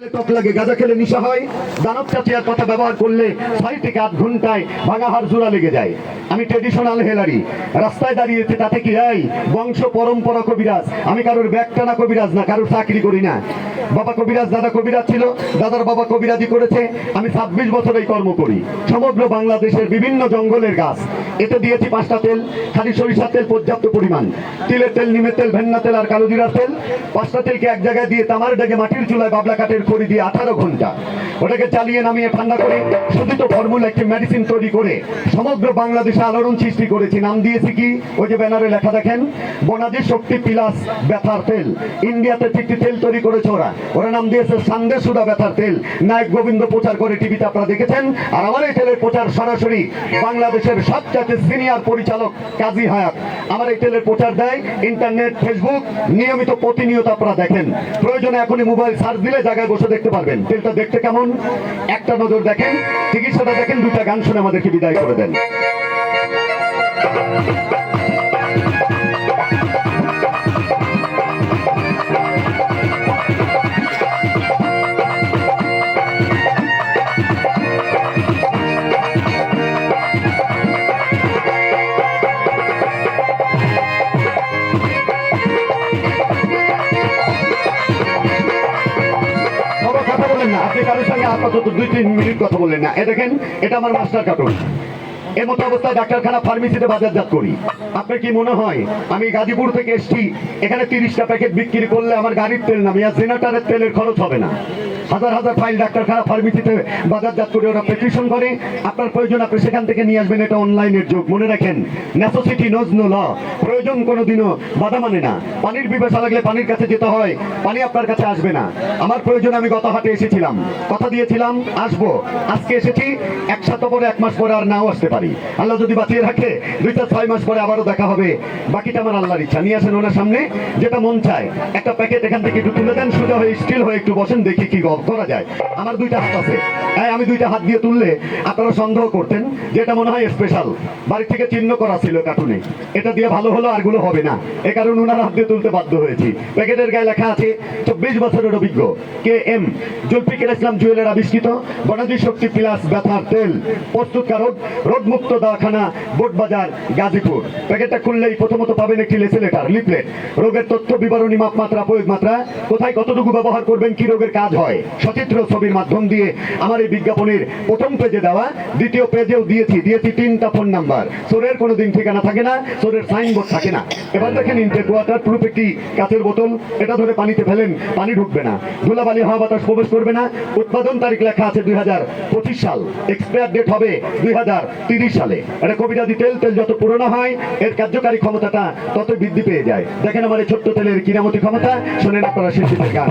টক লাগে, গাঁজা খেলে নিশা হয়। দানব চাচিয়ার কথা ব্যবহার করলে ছয় থেকে আধ ঘন্টায় ভাঙা হাড় জোড়া লেগে যায়। আমি ট্রেডিশনাল হেলারি। রাস্তায় দাঁড়িয়েছে তাতে কি এই বংশ পরম্পরা কবিরাজ। আমি কারোর ব্যাগ টানা কবিরাজ না, কারোর চাকরি করি না। বাবা কবিরাজ, দাদা কবিরাজ ছিল। দাদার বাবা কবিরাজি করেছে। আমি ছাব্বিশ বছর এই কর্ম করি। সমগ্র বাংলাদেশের বিভিন্ন জঙ্গলের গাছ। এতে দিয়েছি পাঁচটা তেল খালি সরিষার তেল, পর্যাপ্ত পরিমাণ। তিলের তেল, নিমের তেল ভেন্না তেল আর কালো জিরার তেল। পাঁচটা তেলকে এক জায়গায় দিয়ে তামার ডেকে মাটির চুলায় বাবলা কাঠের খড়ি দিয়ে আঠারো ঘণ্টা। ওটাকে চালিয়ে নামিয়ে ঠান্ডা করে শোধিত ফর্মুলা একটি মেডিসিন তৈরি করে সমগ্র বাংলাদেশে আলোড়ন সৃষ্টি করেছি। নাম দিয়েছি কি? ওই যে ব্যানারে লেখা দেখেন বনাজি শক্তি পিলাস ব্যথার তেল। ইন্ডিয়াতে ঠিকটি তেল তৈরি করেছে ওরা। ওরা নাম দিয়েছে সান্দে সুদা ব্যথার তেল। নায়ক গোবিন্দ প্রচার করে টিভিতে আপনারা দেখেছেন। আর আমার এই তেলের প্রচার সরাসরি বাংলাদেশের সবচাইতে সিনিয়র পরিচালক কাজী হায়াত। আমার এই তেলের প্রচার দেয়, ইন্টারনেট, ফেসবুক, নিয়মিত প্রতিনিয়ত আপনারা দেখেন। প্রয়োজনে এখনই মোবাইল সার্চ দিলে জায়গায় বসে দেখতে পারবেন। তেলটা দেখতে কেমন? একটা নজর দেখেন, চিকিৎসাটা দেখেন দুটা গান শুনে আমাদেরকে বিদায় করে দেন। আপনি কারোর সঙ্গে আপাতত দুই, তিন মিনিট কথা বললেন না। এ দেখেন, এটা আমার মাস্টার কার্টুন এর মতো অবস্থায় ডাক্তারখানা ফার্মেসিতে বাজারজাত করি। আপনার কি মনে হয়, আমি গাজীপুর থেকে এসেছি, এখানে তিরিশটা প্যাকেট বিক্রি করলে আমার গাড়ির তেল নামে, আর জেনারেটারের তেলের খরচ হবে না। হাজার হাজার ফাইল ডাক্তারখানা ফার্মেসিতে বাজারজাত করে ওরা প্রেসক্রিপশন করে, আপনার প্রয়োজন আপনি সেখান থেকে নিয়ে আসবেন, এটা অনলাইনের যুগ। মনে রাখেন নেসেসিটি নোজ নো ল প্রয়োজন কোনোদিনও বাধা মানে না। পানির বিবেচনা লাগলে পানির কাছে যেতে হয়, পানি আপনার কাছে আসবে না। আমার প্রয়োজন, আমি গত হাটে এসেছিলাম। কথা দিয়েছিলাম, আসব। আজকে এসেছি এক সপ্তাহ পরে এক মাস পরে আর নাও আসতে পারি। আল্লাহ যদি বাঁচিয়ে রাখে, দুইটা ছয় মাস পরে আবারও দেখা হবে। বাকিটা আমার আল্লাহর ইচ্ছা। নিয়ে আসেন ওনার সামনে, যেটা মন চায়। একটা প্যাকেট এখান থেকে একটু তুলে দেন, সোজা হয়ে স্টিল হয়ে একটু বসেন, দেখি কি করা যায়। আমার দুইটা হাত আছে। হ্যাঁ আমি দুইটা হাত দিয়ে তুললে আপনারা সন্দেহ করতেন যে এটা মনে হয় স্পেশাল বাড়ি থেকে চিহ্ন করা ছিল কার্টুনে এটা দিয়ে ভালো হলো, আরগুলো হবে না। এ কারণে ওনার হাত দিয়ে তুলতে বাধ্য হয়েছি। প্যাকেটের গায়ে লেখা আছে, চব্বিশ বছরের অভিজ্ঞ। কে এম, জুলফিকার ইসলাম জুয়েলের আবিষ্কৃত, বনাজি শক্তি প্লাস ব্যথার তেল, প্রস্তুতকারক রোগমুক্ত দওয়াখানা বোটবাজার, গাজীপুর। প্যাকেটটা খুললেই প্রথমত পাবেন একটি লেসে লেটার, লিফলেট। রোগের তথ্য বিবরণী মাপমাত্রা প্রয়োগ মাত্রা। কোথায় কতটুকু ব্যবহার করবেন, কি রোগের কাজ হয়? সচিত্র ছবির মাধ্যম দিয়ে আমার এই বিজ্ঞাপনের প্রথম পেজে দেওয়া, দ্বিতীয় পেজেও দিয়েছি দিয়েছি তিনটা ফোন নাম্বার। সোরের কোনো দিন ঠিকানা থাকে না সোরের সাইনবোর্ড থাকে না। এবার দেখেন ইনটেক ওয়াটার প্রুফ একটি কাঁচের বোতল। এটা ধরে পানিতে ফেলেন, পানি ঢুকবে না। ধুলাবালি, হাওয়া বাতাস প্রবেশ করবে না। উৎপাদন তারিখ লেখা আছে দুই হাজার পঁচিশ সাল। এক্সপায়ার ডেট হবে দুই হাজার সালে। এটা কবিরাজি তেল তেল যত পুরনো হয়, এর কার্যকারী ক্ষমতাটা তত বৃদ্ধি পেয়ে যায়। দেখেন আমার ছোট্ট তেলের কিরামতি ক্ষমতা, শোনেন আপনারা শিশুদের গান